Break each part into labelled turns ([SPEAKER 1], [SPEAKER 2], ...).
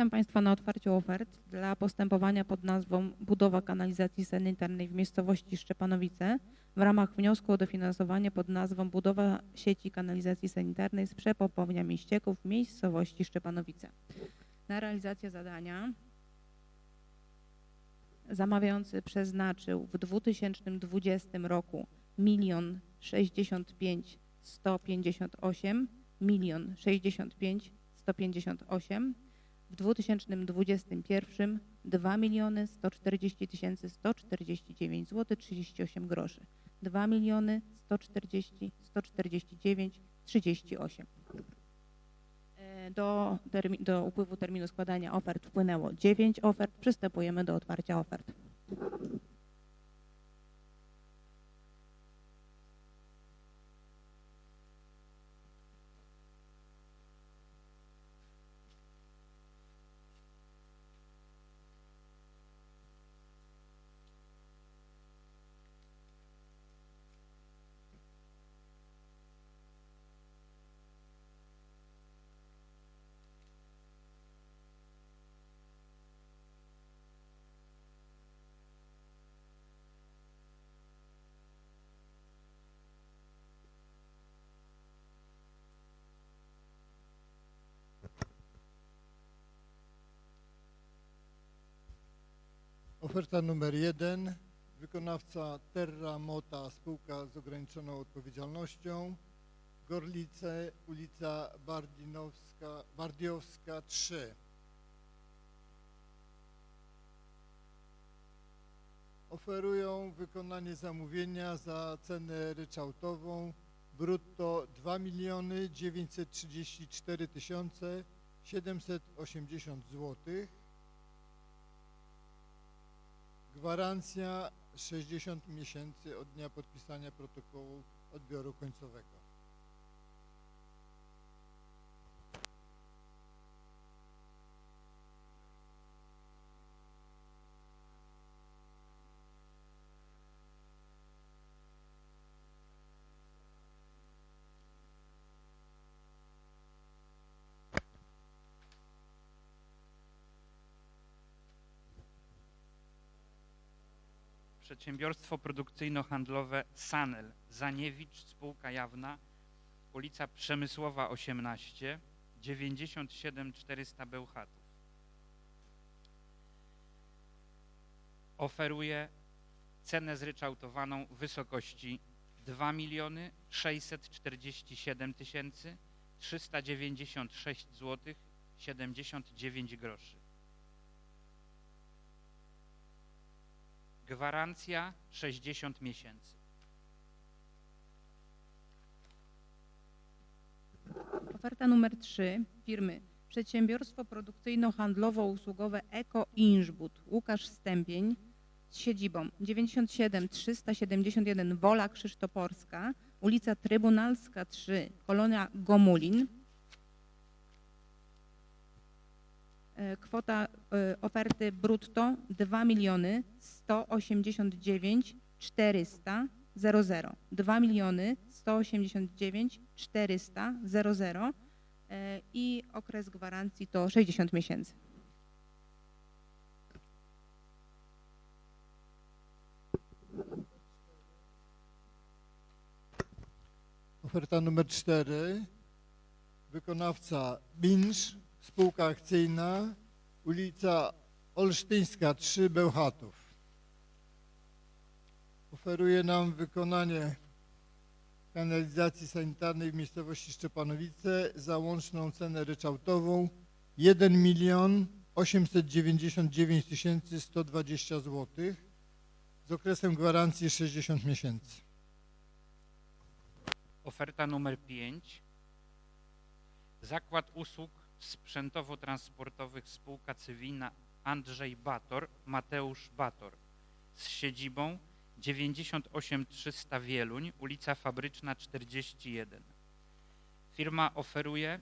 [SPEAKER 1] Witam Państwa na otwarciu ofert dla postępowania pod nazwą Budowa kanalizacji sanitarnej w miejscowości Szczepanowice w ramach wniosku o dofinansowanie pod nazwą Budowa sieci kanalizacji sanitarnej z przepompowniami ścieków w miejscowości Szczepanowice. Na realizację zadania zamawiający przeznaczył w 2020 roku milion 65 158 milion 65 158 w 2021 2 miliony 140 tysięcy 149 zł 38 groszy. 2 miliony 140 149 38. E, Do, do upływu terminu składania ofert wpłynęło 9 ofert. Przystępujemy do otwarcia ofert.
[SPEAKER 2] Oferta numer jeden. Wykonawca Terra Mota, spółka z ograniczoną odpowiedzialnością. Gorlice, ulica Bardinowska, Bardiowska 3. Oferują wykonanie zamówienia za cenę ryczałtową brutto 2 miliony 934 tysiące 780 złotych. Gwarancja 60 miesięcy od dnia podpisania protokołu odbioru końcowego.
[SPEAKER 3] Przedsiębiorstwo produkcyjno-handlowe Sanel, Zaniewicz, spółka jawna, ulica Przemysłowa 18, 97 400 Bełchatów. Oferuje cenę zryczałtowaną w wysokości 2 miliony 647 tysięcy 396 zł 79 groszy. Gwarancja 60 miesięcy.
[SPEAKER 1] Oferta numer 3 firmy Przedsiębiorstwo Produkcyjno-Handlowo-Usługowe Eko Inżbud Łukasz Stępień z siedzibą 97 371 Wola Krzysztoporska, ulica Trybunalska 3, kolonia Gomulin. Kwota e, oferty brutto 2 miliony 189 400 00. 2 miliony 189 400 00 e, i okres gwarancji to 60 miesięcy.
[SPEAKER 2] Oferta numer 4. Wykonawca Binż, spółka akcyjna, ulica Olsztyńska 3, Bełchatów. Oferuje nam wykonanie kanalizacji sanitarnej w miejscowości Szczepanowice za łączną cenę ryczałtową 1 milion 899 tysięcy 120 zł z okresem gwarancji 60 miesięcy.
[SPEAKER 3] Oferta numer 5. Zakład Usług Sprzętowo-Transportowych Spółka Cywilna Andrzej Bator, Mateusz Bator z siedzibą 98 300 Wieluń, ulica Fabryczna 41. Firma oferuje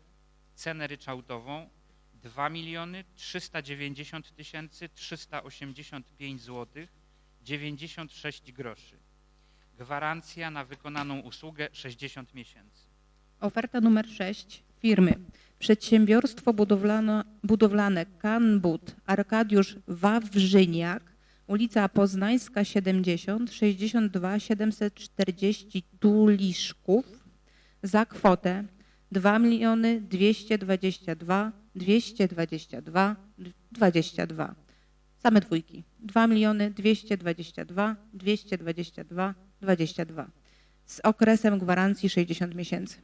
[SPEAKER 3] cenę ryczałtową 2 miliony 390 tysięcy 385 zł 96 groszy. Gwarancja na wykonaną usługę 60 miesięcy.
[SPEAKER 1] Oferta numer 6 firmy Przedsiębiorstwo budowlane, budowlane Kanbud Arkadiusz Wawrzyniak, ulica Poznańska 70, 62 740 Tuliszków za kwotę 2 miliony 222 222 22. Same dwójki. 2 miliony 222 222 22 z okresem gwarancji 60 miesięcy.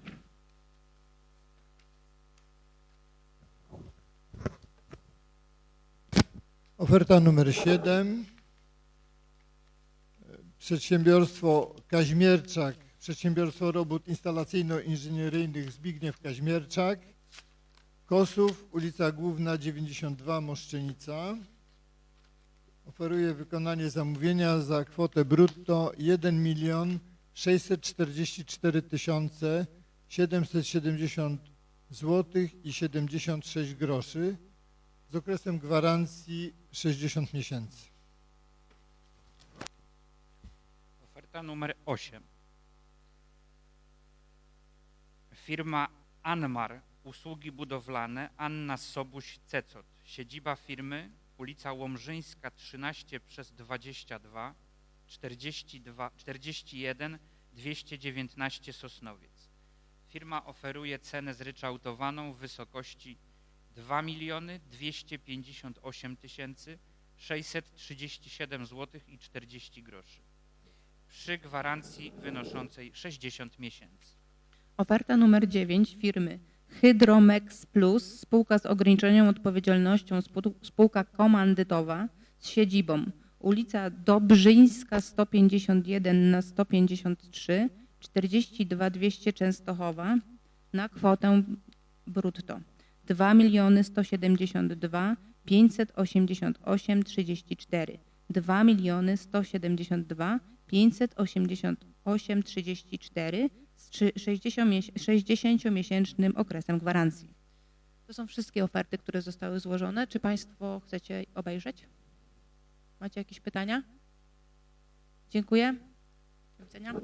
[SPEAKER 2] Oferta numer 7. Przedsiębiorstwo Kaźmierczak, Przedsiębiorstwo Robót Instalacyjno-Inżynieryjnych Zbigniew Kaźmierczak, Kosów, ulica Główna 92, Moszczenica. Oferuje wykonanie zamówienia za kwotę brutto 1 milion 644 tysiące 770 zł i 76 groszy z okresem gwarancji 60 miesięcy.
[SPEAKER 3] Oferta numer 8. Firma Anmar, usługi budowlane, Anna Sobuś-Cecot. Siedziba firmy, ulica Łomżyńska 13 przez 22, 42, 41, 219 Sosnowiec. Firma oferuje cenę zryczałtowaną w wysokości 2 miliony 258 tysięcy 637 zł i 40 groszy. Przy gwarancji wynoszącej 60 miesięcy.
[SPEAKER 1] Oferta numer 9 firmy Hydromex Plus, spółka z ograniczoną odpowiedzialnością, spół- spółka komandytowa z siedzibą. Ulica Dobrzyńska 151 na 153, 42 200 Częstochowa na kwotę brutto 2 miliony 172 588 34 2 miliony 172 588 34 z trzy- 60 mies- 60-miesięcznym okresem gwarancji. To są wszystkie oferty, które zostały złożone. Czy Państwo chcecie obejrzeć? Macie jakieś pytania? Dziękuję. Do widzenia.